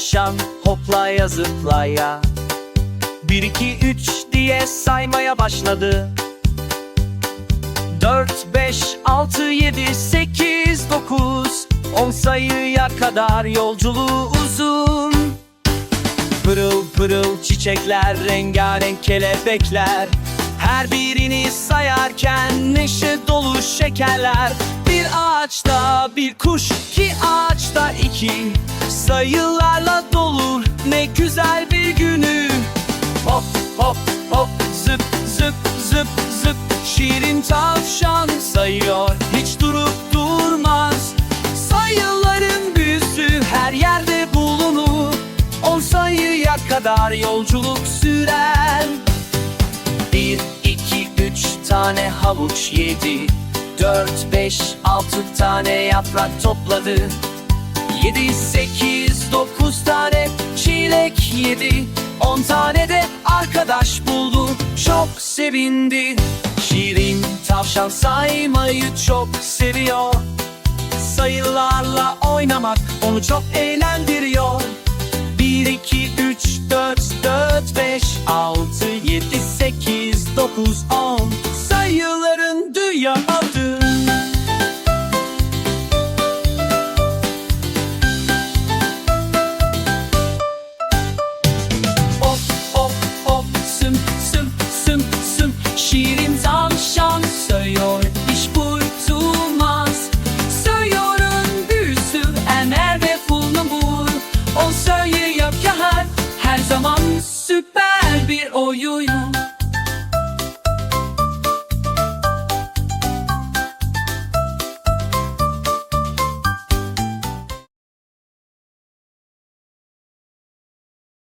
tavşan hoplaya zıplaya. Bir iki üç diye saymaya başladı. Dört, beş, altı, yedi, sekiz, dokuz On sayıya kadar yolculuğu uzun. Pırıl pırıl çiçekler, rengarenk kelebekler. Her birini sayarken neşe dolu şekerler. Bir ağaçta bir kuş, iki ağaçta iki Sayılarla dolu ne güzel bir günü. Hop hop hop zıp zıp zıp zıp. Şirin tavşan sayıyor. Hiç durup durmaz. Sayıların büyüsü her yerde bulunur. On sayıya kadar yolculuk sürer. Bir, iki, üç tane havuç yedi. Dört, beş, altı tane yaprak topladı. Yedi, sekiz, dokuz tane çilek yedi. On tane de arkadaş buldu. Çok sevindi. Şirin tavşan saymayı çok seviyor. Sayılarla oynamak onu çok eğlendiriyor. 1, 2, 3, 4, 4, 5, 6, 7, 8, 9, 10 Sayıların dünya